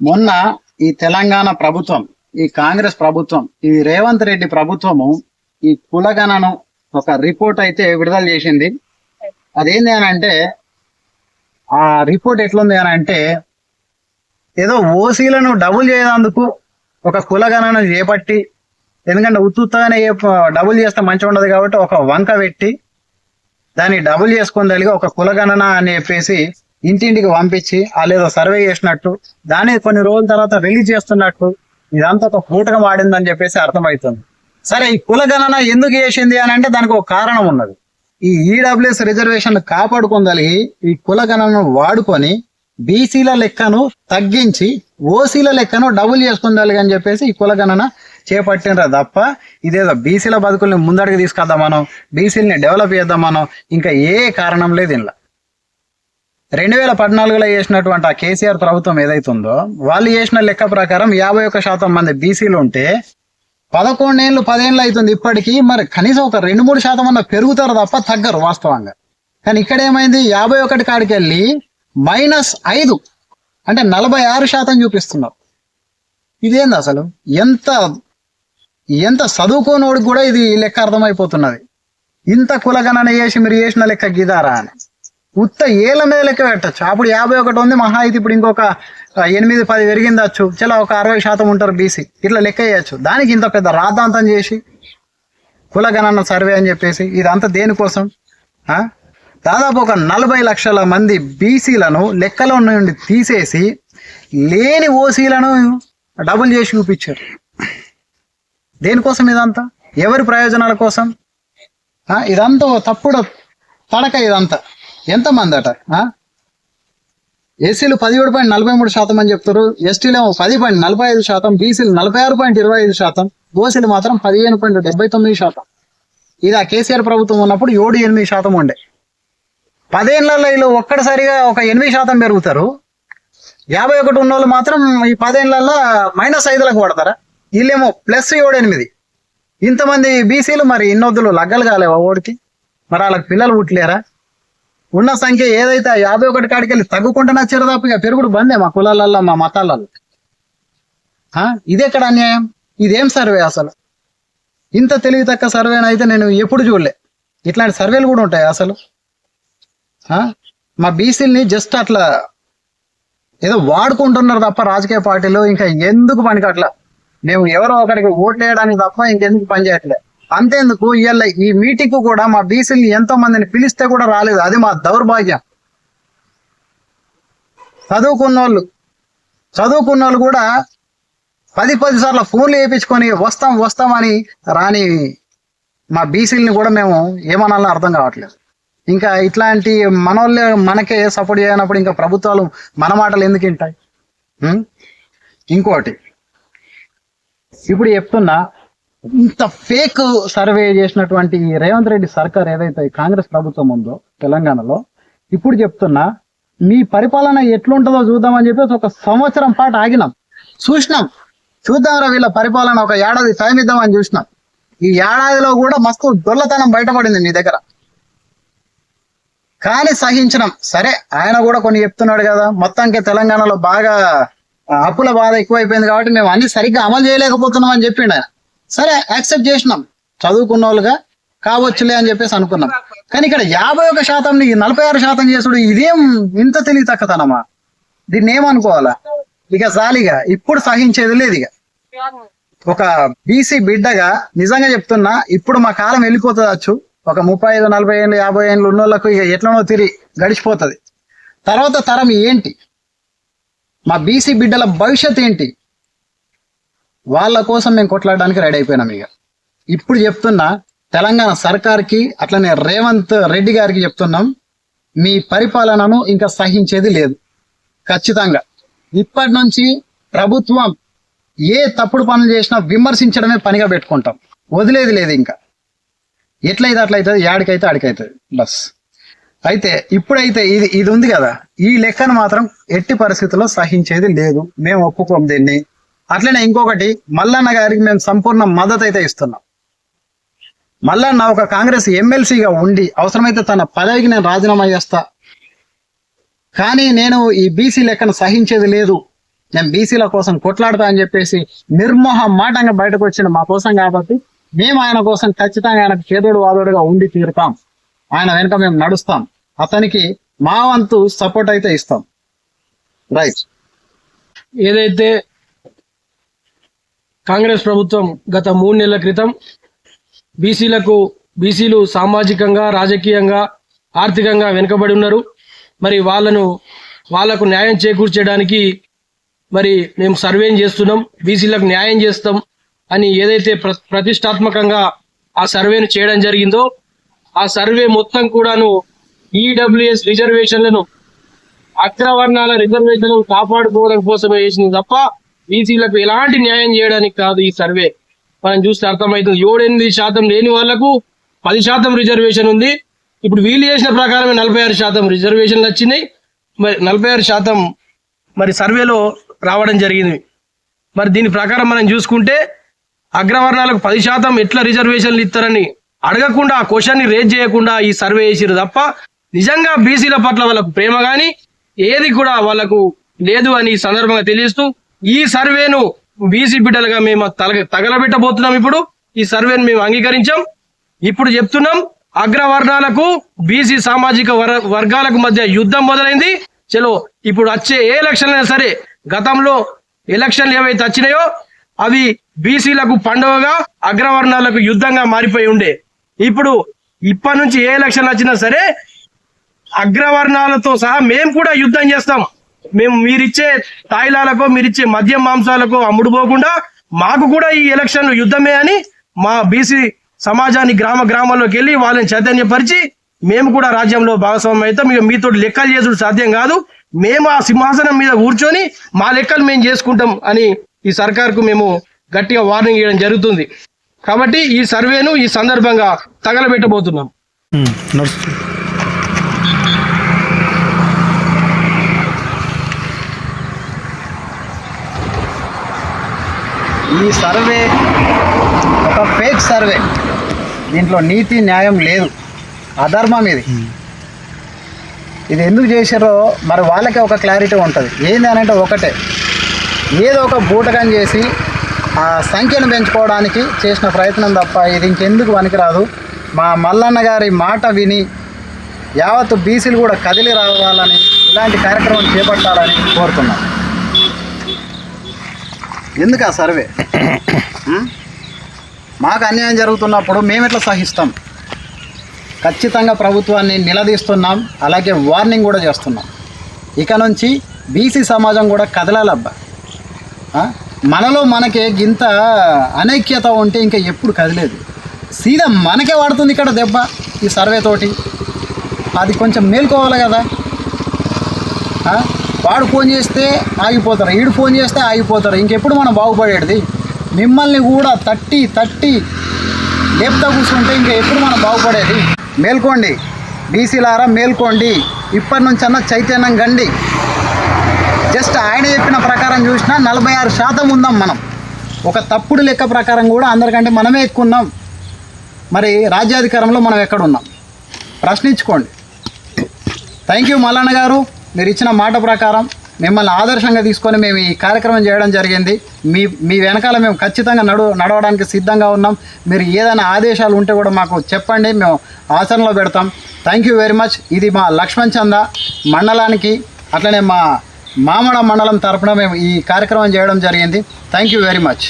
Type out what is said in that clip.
మొన్న ఈ తెలంగాణ ప్రభుత్వం ఈ కాంగ్రెస్ ప్రభుత్వం ఈ రేవంత్ రెడ్డి ప్రభుత్వము ఈ కులగణను ఒక రిపోర్ట్ అయితే విడుదల చేసింది. అదేంది అని అంటే ఆ రిపోర్ట్ ఎట్లుంది అని అంటే ఏదో ఓసీలను డబుల్ చేయనందుకు ఒక కులగణను చేపట్టి ఎందుకంటే ఉత్తుత్తగానే డబుల్ చేస్తే మంచిగా ఉండదు కాబట్టి ఒక వంక పెట్టి దాన్ని డబుల్ చేసుకొని ఒక కులగణన అని చెప్పేసి ఇంటింటికి పంపించి వాళ్ళు ఏదో సర్వే చేసినట్టు దాన్ని కొన్ని రోజుల తర్వాత రిలీజ్ చేస్తున్నట్టు ఇదంతా ఒక కూటకం వాడిందని చెప్పేసి అర్థమవుతుంది. సరే ఈ కులగణన ఎందుకు చేసింది అని అంటే దానికి ఒక కారణం ఉన్నది. ఈ ఈడబ్ల్యూఎస్ రిజర్వేషన్ కాపాడుకోగలిగి ఈ కులగణనను వాడుకొని బీసీల లెక్కను తగ్గించి ఓసీల లెక్కను డబుల్ చేసుకుందాలి అని చెప్పేసి ఈ కులగణన చేపట్టినరా తప్ప ఇదేదో బీసీల బతుకుల్ని ముందడికి తీసుకొద్దాం మనం బీసీలని డెవలప్ చేద్దాం మనం ఇంకా ఏ కారణం లేదు ఇంట్లో రెండు వేల పద్నాలుగులో చేసినటువంటి ఆ కేసీఆర్ ప్రభుత్వం ఏదైతుందో వాళ్ళు చేసిన లెక్క ప్రకారం యాభై ఒక్క శాతం మంది బీసీలు ఉంటే పదకొండేళ్ళు పదేళ్ళు అవుతుంది ఇప్పటికీ మరి కనీసం ఒక రెండు మూడు శాతం అన్న పెరుగుతారు తప్ప తగ్గరు వాస్తవంగా. కానీ ఇక్కడ ఏమైంది? యాభై ఒకటి కాడికి వెళ్ళి మైనస్ ఐదు అంటే నలభై ఆరు శాతం చూపిస్తున్నారు. ఇదేంది అసలు? ఎంత ఎంత చదువుకోనోడికి కూడా ఇది లెక్క అర్థమైపోతున్నది. ఇంత కులగణన చేసి మీరు చేసిన లెక్క గిదారా అని. ఉత్త ఏళ్ళ మీద లెక్క పెట్టచ్చు. అప్పుడు యాభై ఒకటి ఉంది మహా అయితే ఇప్పుడు ఇంకొక ఎనిమిది పది పెరిగిందచ్చు. చాలా ఒక అరవై శాతం ఉంటారు బీసీ ఇట్లా లెక్క వేయచ్చు దానికి ఇంత పెద్ద రాద్ధాంతం చేసి కులగణన సర్వే అని చెప్పేసి ఇదంతా దేనికోసం? దాదాపు ఒక నలభై లక్షల మంది బీసీలను లెక్కలో నుండి తీసేసి లేని ఓసీలను డబుల్ చేసి చూపించారు. దేనికోసం ఇదంతా? ఎవరి ప్రయోజనాల కోసం? ఇదంతా తప్పుడు తడక ఇదంతా. ఎంతమంది అట ఎస్సీలు పదిహేడు పాయింట్ నలభై మూడు శాతం అని చెప్తారు ఎస్టీలేమో పది పాయింట్ నలభై ఐదు శాతం బీసీలు నలభై ఆరు పాయింట్ ఇరవై ఐదు శాతం ఓసీలు మాత్రం పదిహేను పాయింట్ డెబ్బై తొమ్మిది శాతం. ఇది ఆ కేసీఆర్ ప్రభుత్వం ఉన్నప్పుడు ఏడు ఎనిమిది శాతం ఉండే. పదేళ్ళలో వీళ్ళు ఒక్కడిసారిగా ఒక ఎనిమిది శాతం పెరుగుతారు. యాభై ఒకటి ఉన్న వాళ్ళు మాత్రం ఈ పదేళ్ళలో మైనస్ ఐదులకు పడతారా? వీళ్ళేమో ప్లస్ ఏడు ఎనిమిది. ఇంతమంది బీసీలు మరి ఇన్నొద్దులు లగ్గలు కాలేవా ఓడికి? మరి వాళ్ళకి పిల్లలు పుట్టలేరా? ఉన్న సంఖ్య ఏదైతే యాభై ఒకటి కాడికి వెళ్ళి తగ్గుకుంటున్నా నచ్చారు ఇక పెరుగుడు బందే మా కులాలల్లో మా మతాలలో ఆ? అన్యాయం? ఇదేం సర్వే అసలు? ఇంత తెలివి తక్క సర్వేని అయితే నేను ఎప్పుడు చూడలే. ఇట్లాంటి సర్వేలు కూడా ఉంటాయి అసలు? మా బీసీలని జస్ట్ అట్లా ఏదో వాడుకుంటున్నారు తప్ప రాజకీయ పార్టీలు ఇంకా ఎందుకు పనికి అట్లా మేము ఎవరో ఒకరికి ఓట్లు వేయడానికి తప్ప ఇంకెందుకు పని చేయట్లే. అంతేందుకు ఇవాళ ఈ మీటింగ్ కూడా మా బీసీలు ఎంతో మందిని పిలిస్తే కూడా రాలేదు. అది మా దౌర్భాగ్యం. చదువుకున్న వాళ్ళు చదువుకున్న వాళ్ళు కూడా పది పది సార్లు ఫోన్లు వేయించుకొని వస్తాం వస్తామని రాని మా బీసీలని కూడా మేము ఏమనాలో అర్థం కావట్లేదు. ఇంకా ఇట్లాంటి మనోళ్ళే మనకే సపోర్ట్ చేయనప్పుడు ఇంకా ప్రభుత్వాలు మన మాటలు ఎందుకు వింటాయి? ఇంకోటి. ఇప్పుడు చెప్తున్నా ఇంత ఫేక్ సర్వే చేసినటువంటి రేవంత్ రెడ్డి సర్కార్ ఏదైతే కాంగ్రెస్ ప్రభుత్వం ఉందో తెలంగాణలో ఇప్పుడు చెప్తున్నా మీ పరిపాలన ఎట్లుంటుందో చూద్దామని చెప్పేసి ఒక సంవత్సరం పాటు ఆగినాం. చూసినాం. చూద్దాంరా వీళ్ళ పరిపాలన ఒక ఏడాది టైం ఇద్దామని చూసినాం. ఈ ఏడాదిలో కూడా మస్తు దొల్లతనం బయటపడింది మీ దగ్గర. కానీ సహించినాం. సరే ఆయన కూడా కొన్ని చెప్తున్నాడు కదా. మొత్తానికి తెలంగాణలో బాగా అప్పుల బాధ ఎక్కువైపోయింది కాబట్టి మేము అన్ని సరిగ్గా అమలు చేయలేకపోతున్నాం అని చెప్పిండు ఆయన. సరే యాక్సెప్ట్ చేసినాం. చదువుకున్న వాళ్ళుగా కావచ్చులే అని చెప్పేసి అనుకున్నాం. కానీ ఇక్కడ యాభై ఒక శాతం నలభై ఆరు శాతం చేసుడు ఇదేం ఇంత తెలివి తక్కతనమా దీన్ని ఏమనుకోవాలా? ఇక జాలిగా ఇప్పుడు సహించేది లేదు ఇక. ఒక బీసీ బిడ్డగా నిజంగా చెప్తున్నా ఇప్పుడు మా కాలం వెళ్ళిపోతుందచ్చు ఒక ముప్పై ఐదు నలభై ఏళ్ళు యాభై ఏళ్ళు ఉన్న వాళ్ళకు ఇక ఎట్లనో తిరిగి గడిచిపోతుంది. తర్వాత తరం ఏంటి? మా బీసీ బిడ్డల భవిష్యత్ ఏంటి? వాళ్ళ కోసం మేము కొట్లాడడానికి రెడీ అయిపోయినాం ఇక. ఇప్పుడు చెప్తున్నా తెలంగాణ సర్కార్కి అట్లనే రేవంత్ రెడ్డి గారికి చెప్తున్నాం మీ పరిపాలనను ఇంకా సహించేది లేదు. ఖచ్చితంగా. ఇప్పటి నుంచి ప్రభుత్వం ఏ తప్పుడు పనులు చేసినా విమర్శించడమే పనిగా పెట్టుకుంటాం. వదిలేది లేదు ఇంకా. ఎట్లయితే అట్లయితుంది యాడికైతే ఆడికైతుంది. బస్. అయితే ఇప్పుడైతే ఇది ఇది ఉంది కదా. ఈ లెక్కను మాత్రం ఎట్టి పరిస్థితుల్లో సహించేది లేదు. మేము ఒప్పుకోం దీన్ని. అట్లనే ఇంకొకటి మల్లన్న గారికి మేము సంపూర్ణ మద్దతు అయితే ఇస్తున్నాం. మల్లన్న ఒక కాంగ్రెస్ ఎమ్మెల్సీగా ఉండి అవసరమైతే తన పదవికి నేను రాజీనామా చేస్తా. కానీ నేను ఈ బీసీ లెక్కను సహించేది లేదు. నేను బీసీల కోసం కొట్లాడతా అని చెప్పేసి నిర్మోహమాటంగా బయటకు వచ్చిన మా కోసం కాబట్టి మేము ఆయన కోసం ఖచ్చితంగా ఆయనకు చేదోడు వాదోడుగా ఉండి తీరుతాం. ఆయన వెనుక మేము నడుస్తాం. అతనికి మా వంతు సపోర్ట్ అయితే ఇస్తాం. రైట్. ఏదైతే కాంగ్రెస్ ప్రభుత్వం గత మూడు నెలల క్రితం బీసీలకు బీసీలు సామాజికంగా రాజకీయంగా ఆర్థికంగా వెనుకబడి ఉన్నారు. మరి వాళ్ళను వాళ్ళకు న్యాయం చేకూర్చడానికి మరి మేము సర్వేం చేస్తున్నాం బీసీలకు న్యాయం చేస్తాం అని ఏదైతే ప్ర ప్రతిష్టాత్మకంగా ఆ సర్వేను చేయడం జరిగిందో ఆ సర్వే మొత్తం కూడాను ఈడబ్ల్యూఎస్ రిజర్వేషన్లను అగ్రవర్ణాల రిజర్వేషన్లను కాపాడుకోవడం కోసమే చేసింది తప్ప బీసీలకు ఎలాంటి న్యాయం చేయడానికి కాదు ఈ సర్వే. మనం చూస్తే అర్థమవుతుంది. ఏడెనిమిది శాతం లేని వాళ్ళకు పది శాతం రిజర్వేషన్ ఉంది. ఇప్పుడు వీలు చేసిన ప్రకారమే నలభై ఆరు శాతం రిజర్వేషన్లు వచ్చినాయి. మరి నలభై ఆరు శాతం మరి సర్వేలో రావడం జరిగింది. మరి దీని ప్రకారం మనం చూసుకుంటే అగ్రవర్ణాలకు పది శాతం ఎట్లా రిజర్వేషన్లు ఇస్తారని అడగకుండా ఆ క్వశ్చన్ని రేజ్ చేయకుండా ఈ సర్వే చేసిరు తప్ప నిజంగా బీసీల పట్ల వాళ్ళకు ప్రేమ కానీ ఏది కూడా వాళ్ళకు లేదు అని ఈ సందర్భంగా తెలియస్తూ ఈ సర్వేను బీసీ బిడ్డలుగా మేము తల తగలబెట్టబోతున్నాం ఇప్పుడు. ఈ సర్వేను మేము అంగీకరించాం. ఇప్పుడు చెప్తున్నాం అగ్రవర్ణాలకు బీసీ సామాజిక వర్- వర్గాలకు మధ్య యుద్ధం మొదలైంది. చలో ఇప్పుడు వచ్చే ఏ ఎలక్షన్లైనా అయినా సరే గతంలో ఎలక్షన్లు ఏవైతే వచ్చినాయో అవి బీసీలకు పండుగగా అగ్రవర్ణాలకు యుద్ధంగా మారిపోయి ఉండే. ఇప్పుడు ఇప్పటి నుంచి ఏ ఎలక్షన్ వచ్చినా సరే అగ్రవర్ణాలతో సహా మేము కూడా యుద్ధం చేస్తాం. మేము మీరిచ్చే తాయిలాలకు మీరిచ్చే మద్యం మాంసాలకు అమ్ముడు పోకుండా మాకు కూడా ఈ ఎలక్షన్లు యుద్ధమే అని మా బీసీ సమాజాన్ని గ్రామ గ్రామాల్లోకి వెళ్ళి వాళ్ళని చైతన్యపరిచి మేము కూడా రాజ్యంలో భాగస్వామ్యం అయితే మీతో లెక్కలు చేసుడు సాధ్యం కాదు. మేము ఆ సింహాసనం మీద కూర్చొని మా లెక్కలు మేము చేసుకుంటాం అని ఈ సర్కార్కు మేము గట్టిగా వార్నింగ్ ఇవ్వడం జరుగుతుంది. కాబట్టి ఈ సర్వేను ఈ సందర్భంగా తగలబెట్టబోతున్నాం. ఈ సర్వే ఒక ఫేక్ సర్వే. దీంట్లో నీతి న్యాయం లేదు. అధర్మం ఇది. ఇది ఎందుకు చేశారో మరి వాళ్ళకే ఒక క్లారిటీ ఉంటుంది. ఏంది అని అంటే ఒకటే. ఏదో ఒక బూటకం చేసి ఆ సంఖ్యను పెంచుకోవడానికి చేసిన ప్రయత్నం తప్ప ఇది ఇంకెందుకు పనికిరాదు. మా మల్లన్న గారి మాట విని యావత్తు బీసీలు కూడా కదిలి రావాలని ఇలాంటి కార్యక్రమం చేపట్టాలని కోరుతున్నాను ఎందుకు ఆ సర్వే? మాకు అన్యాయం జరుగుతున్నప్పుడు మేము ఎట్లా సహిస్తాం? ఖచ్చితంగా ప్రభుత్వాన్ని నిలదీస్తున్నాం అలాగే వార్నింగ్ కూడా చేస్తున్నాం. ఇక నుంచి బీసీ సమాజం కూడా కదలాలబ్బా. మనలో మనకే గింత అనైక్యత ఉంటే ఇంకా ఎప్పుడు కదిలేదు. సీదా మనకే వాడుతుంది ఇక్కడ దెబ్బ ఈ సర్వేతోటి అది కొంచెం మేల్కోవాలి కదా. వాడు ఫోన్ చేస్తే ఆగిపోతారు ఈడు ఫోన్ చేస్తే ఆగిపోతారు. ఇంకెప్పుడు మనం బాగుపడేది? మిమ్మల్ని కూడా తట్టి తట్టి లేపుతా కూర్చుంటే ఇంకా ఎప్పుడు మనం బాగుపడేది? మేల్కోండి. బీసీలారా మేల్కోండి. ఇప్పటి నుంచి అన్న చైతన్యం గండి. జస్ట్ ఆయన చెప్పిన ప్రకారం చూసినా నలభై ఆరు శాతం ఉందాం మనం. ఒక తప్పుడు లెక్క ప్రకారం కూడా అందరికంటే మనమే ఎక్కువ ఉన్నాం. మరి రాజ్యాధికారంలో మనం ఎక్కడున్నాం ప్రశ్నించుకోండి. Thank you Mallanna garu. మీరు ఇచ్చిన మాట ప్రకారం మిమ్మల్ని ఆదర్శంగా తీసుకొని మేము ఈ కార్యక్రమం చేయడం జరిగింది. మీ మీ వెనకాల మేము ఖచ్చితంగా నడు నడవడానికి సిద్ధంగా ఉన్నాం. మీరు ఏదైనా ఆదేశాలు ఉంటే కూడా మాకు చెప్పండి. మేము ఆచరణలో పెడతాం. థ్యాంక్ యూ వెరీ మచ్ ఇది మా లక్ష్మణ్ చంద మండలానికి అట్లనే మా మామడ మండలం తరపున మేము ఈ కార్యక్రమం చేయడం జరిగింది. Thank you very much